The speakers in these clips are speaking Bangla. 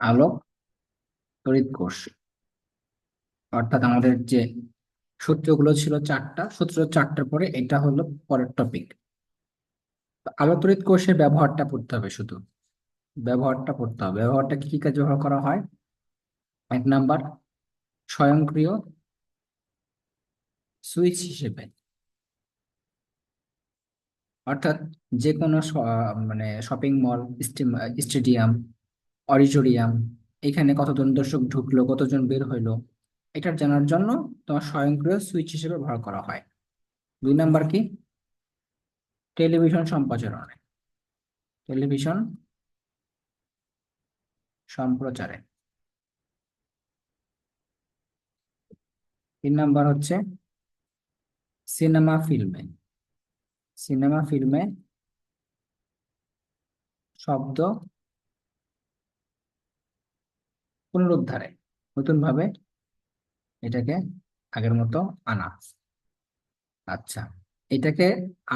আলোক তড়িৎ কোষ। অর্থাৎ আমাদের যে সূত্রগুলো ছিল চারটা, সূত্র চারটার পরে এটা হলো পরের টপিক আলোক তড়িৎ কোষের ব্যবহারটা পড়তে হবে শুধু। ব্যবহারটা পড়তে হবে। ব্যবহারটা কি কি কাজে ব্যবহার করা হয়? এক নাম্বার, স্বয়ংক্রিয় সুইচ হিসেবে। অর্থাৎ যে কোনো মানে শপিং মল স্টেডিয়াম অডিটোরিয়াম। এখানে কতজন দর্শক ঢুকলো, কতজন বের হইল, এটা জানার জন্য তোমার স্বয়ংক্রিয় সুইচ হিসেবে ব্যবহার করা হয়। দুই নাম্বার কি? টেলিভিশন সম্প্রচারণে। টেলিভিশন সম্প্রচারে। তিন নাম্বার হচ্ছে সিনেমা ফিল্মে। সিনেমা ফিল্মে শব্দ পুনরুদ্ধারে নতুন ভাবে এটাকে আগের মতো আনা। আচ্ছা এটাকে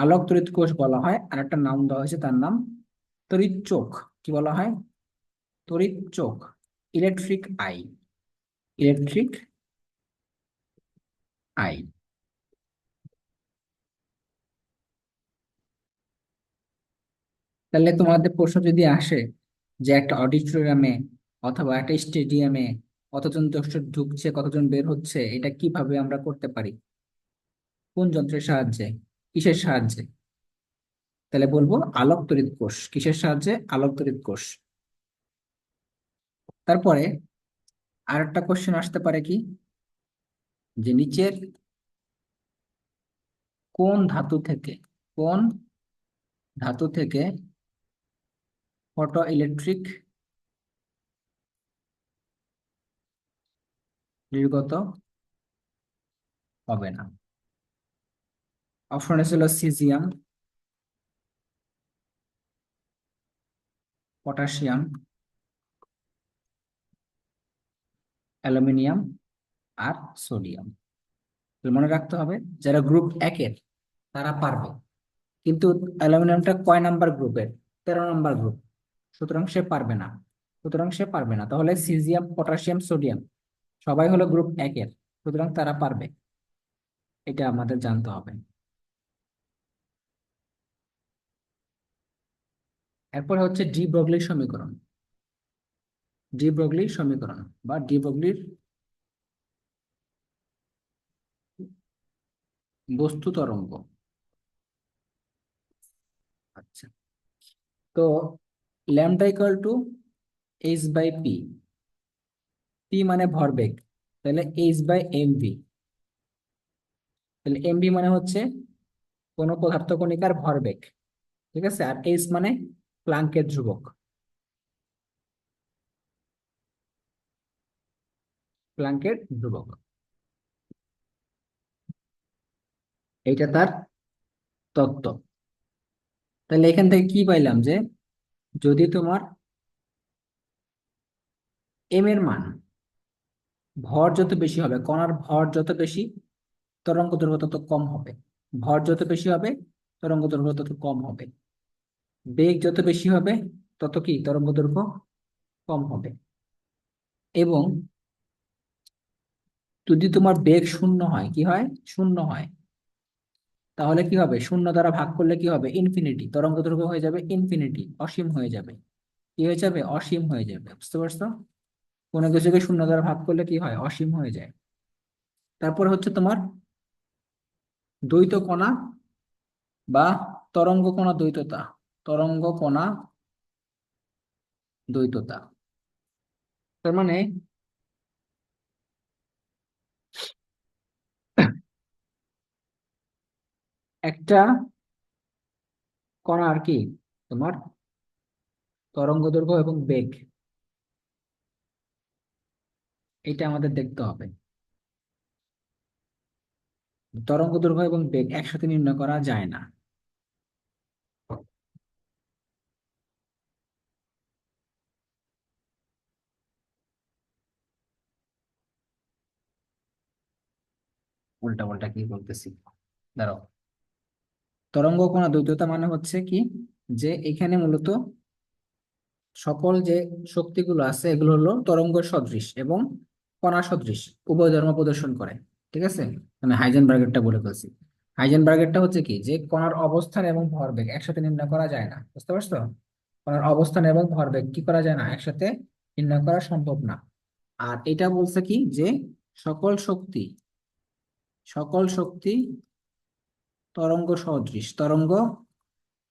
আলোক তড়িৎ কোষ বলা হয়, আর একটা নাম দেওয়া হয়েছে, তার নাম তড়িৎ চোখ। কি বলা হয়? তড়িৎ চোখ ইলেকট্রিক আই ইলেকট্রিক আই তাহলে তোমাদের প্রশ্ন যদি আসে যে একটা অডিটোরিয়ামে অথবা একটা স্টেডিয়ামে কতজন দর্শক ঢুকছে, কতজন বের হচ্ছে, এটা কীভাবে আমরা করতে পারি? কোন যন্ত্রের সাহায্যে? কিসের সাহায্যে? তাহলে বলব আলোক তড়িৎ কোষ। কিসের সাহায্যে? আলোক তড়িৎ কোষ। তারপরে আর একটা কোশ্চেন আসতে পারে কি? যে নিচের কোন ধাতু থেকে, কোন ধাতু থেকে ফটো ইলেকট্রিক নির্গত হবে না। অপশনে ছিল সিজিয়াম পটাশিয়াম অ্যালুমিনিয়াম আর সোডিয়াম মনে রাখতে হবে, যারা গ্রুপ একের তারা পারবে। কিন্তু অ্যালুমিনিয়ামটা কয় নাম্বার গ্রুপের তেরো নাম্বার গ্রুপ সুতরাং সে পারবে না। সুতরাং সে পারবে না। তাহলে সিজিয়াম পটাশিয়াম সোডিয়াম সবাই হলো গ্রুপ একের সুতরাং তারা পারবে। এটা আমাদের জানতে হবে। এরপর হচ্ছে ডি ব্রগলির সমীকরণ। ডি ব্রগলির সমীকরণ বা ডি ব্রগলির বস্তু তরঙ্গ। আচ্ছা। তো lambda equal to H by P. P মানে ভরবেগ, তাহলে এইচ বাই এম ভি তাহলে এম ভি মানে হচ্ছে কোন পদার্থ কণিকার ভরবেগ, ঠিক আছে? আর এইচ মানে প্লাঙ্কের ধ্রুবক। প্লাঙ্কের ধ্রুবক। এইটা তার তত্ত্ব। তাহলে এখান থেকে কি পাইলাম যে, যদি তোমার এম এর মান ভর যত বেশি হবে, কণার ভর যত বেশি, তরঙ্গ দৈর্ঘ্য তত কম হবে। ভর যত বেশি হবে, তরঙ্গ দৈর্ঘ্য তত কম হবে। বেগ যত বেশি হবে, তত কি? তরঙ্গ দৈর্ঘ্য কম হবে। এবং যদি তোমার বেগ শূন্য হয়, কি হয়? শূন্য হয়। তাহলে কি হবে? শূন্য দ্বারা ভাগ করলে কি হবে? ইনফিনিটি তরঙ্গ দৈর্ঘ্য হয়ে যাবে ইনফিনিটি অসীম হয়ে যাবে। কি হয়ে যাবে? অসীম হয়ে যাবে। বুঝতে পারছ? কোনো কিছুকে শূন্য দ্বারা ভাগ করলে কি হয়? অসীম হয়ে যায়। তারপরে হচ্ছে তোমার দ্বৈত কণা বা তরঙ্গ কণা দ্বৈততা। তরঙ্গ কণা দ্বৈততা। তার মানে একটা কণা আর কি? তোমার তরঙ্গ দৈর্ঘ্য এবং বেগ। এটা আমাদের দেখতে হবে। তরঙ্গ দৈর্ঘ্য এবং বেগ একসাথে নির্ণয় করা যায় না। উল্টা পাল্টা কি বলতেছি? দাঁড়াও। তরঙ্গ কোণা দ্বৈততা মানে হচ্ছে কি? যে এখানে মূলত সকল যে শক্তিগুলো আছে, এগুলো হলো তরঙ্গ সদৃশ এবং কণা সদৃশ উভয় ধর্ম প্রদর্শন করে, ঠিক আছে? মানে হাইজেনবার্গেরটা বলে ফেলছি। হাইজেনবার্গেরটা হচ্ছে কি? যে কণার অবস্থান এবং ভরবেগ একসাথে নির্ণয় করা যায় না, বুঝতে পারছ? কণার অবস্থান এবং ভরবেগ কি করা যায় না? একসাথে নির্ণয় করা সম্ভব না। আর এটা বলছে কি? যে সকল শক্তি সকল শক্তি তরঙ্গ সদৃশ তরঙ্গ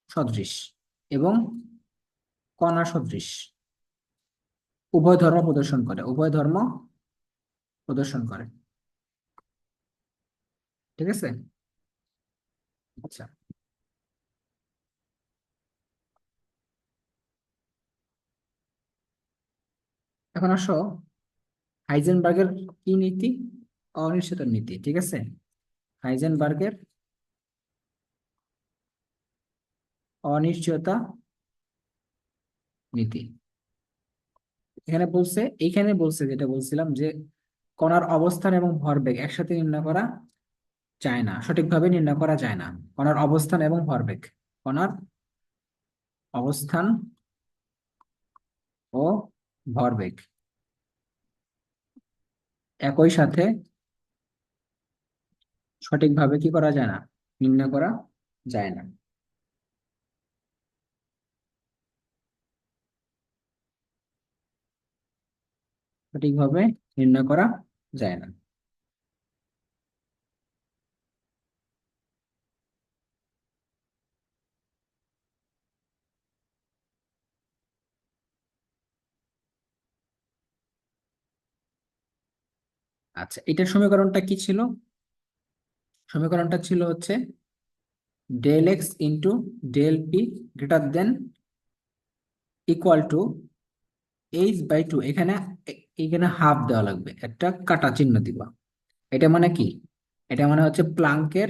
সদৃশ এবং কণা সদৃশ উভয় ধর্ম প্রদর্শন করে, উভয় ধর্ম প্রদর্শন করে। ঠিক আছে? আচ্ছা। এখন আসো। হাইজেনবার্গের কি নীতি? অনিশ্চিত নীতি, ঠিক আছে? হাইজেনবার্গের অনিশ্চয়তা নীতি। এখানে বলছে, এইখানে বলছে যেটা বলছিলাম যে কণার অবস্থান এবং ভরবেগ একসাথে নির্ণয় করা যায় না, সঠিকভাবে নির্ণয় করা যায় না। কণার অবস্থান এবং ভরবেগ কণার অবস্থান ও ভরবেগ একই সাথে সঠিকভাবে কি করা যায় না? নির্ণয় করা যায় না। সঠিকভাবে নির্ণয় করা যায় না। আচ্ছা এটার সমীকরণটা কি ছিল? সমীকরণটা ছিল হচ্ছে del X into del P greater than equal to H by two এখানে এখানে হাফ দেওয়া লাগবে। একটা কাটা চিহ্ন দিবা। এটা মানে কি? এটা মানে হচ্ছে প্লাঙ্কের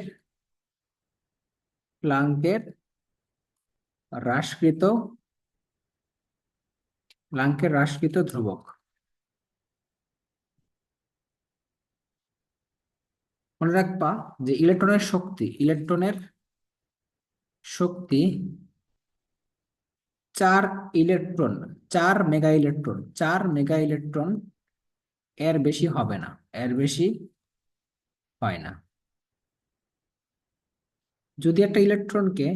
প্লাঙ্কের হ্রাসকৃত প্লাঙ্কের হ্রাসকৃত ধ্রুবক। মনে রাখবা যে ইলেকট্রনের শক্তি ইলেকট্রনের শক্তি চার ইলেকট্রন, চার মেগা ইলেকট্রন, চার মেগা ইলেকট্রন এর বেশি হবে না, এর বেশি হয় না। যদি একটা ইলেকট্রনকে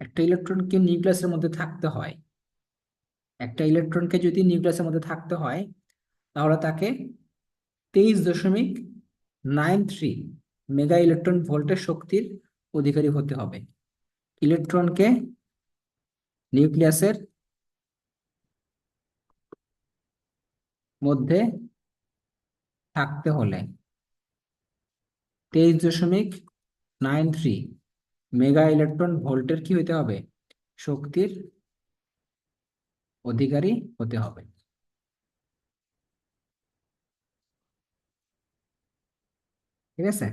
একটা ইলেকট্রনকে নিউক্লিয়াসের মধ্যে থাকতে হয়, একটা ইলেকট্রনকে যদি নিউক্লিয়াসের মধ্যে থাকতে হয়, তাহলে তাকে তেইশ দশমিক নাইন থ্রি মেগা ইলেকট্রন ভোল্টের শক্তির অধিকারী হতে হবে। ইলেকট্রনকে নিউক্লিয়াসের মধ্যে থাকতে হলে তেইশ দশমিক নাইন থ্রি মেগা ইলেকট্রন ভোল্টের কি হতে হবে? শক্তির অধিকারী হতে হবে। ঠিক আছে?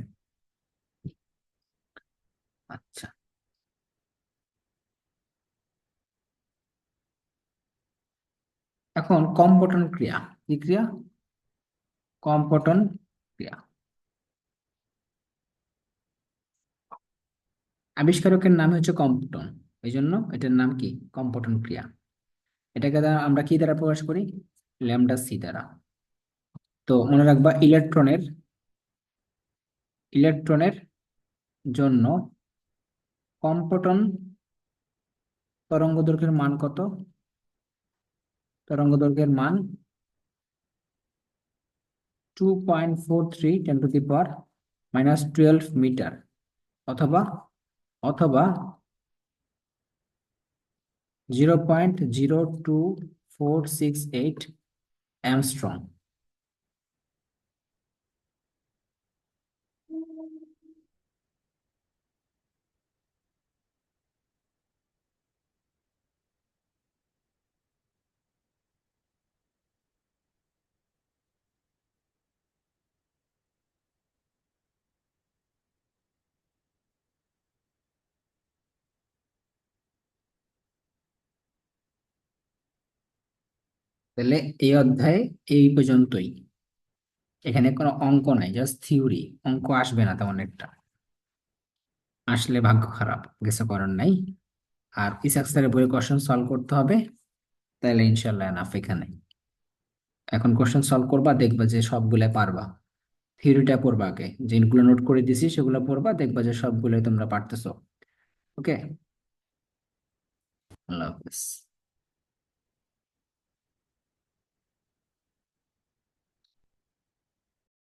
আচ্ছা। এখন কম্পটন ক্রিয়া, কি ক্রিয়া? কম্পটন ক্রিয়া। আবিষ্কারকের নাম হচ্ছে কম্পটন এই জন্য এটার নাম কি? কম্পটন ক্রিয়া। এটাকে আমরা কি দ্বারা প্রকাশ করি? ল্যামডা সি দ্বারা। তো মনে রাখবা, ইলেকট্রনের ইলেকট্রনের জন্য কম্পটন তরঙ্গ দৈর্ঘ্যের মান কত? তরঙ্গ দৈর্ঘ্যের মান two point four three ten to the power minus twelve metre অথবা অথবা zero point zero two four six eight angstrom তাহলে এই অধ্যায়ে এই পর্যন্তই। এখানে কোনো অঙ্ক নাই জাস্ট থিওরি অঙ্ক আসবে না তেমন একটা। আসলে ভাগ্য খারাপ, কিছু করার নাই। আর ইসাক স্যারের বইয়ের কোশ্চেন সলভ করতে হবে, তাহলে ইনশাল্লাহ এনাফ এখানে। এখন কোশ্চেন সলভ করবা, দেখবা যে সবগুলো পারবা। থিওরিটা পড়বা আগে। যেগুলো নোট করে দিছি, সেগুলো পড়বা, দেখবা যে সবগুলোই তোমরা পারতেছো। ওকে আল্লাহ হাফেজ।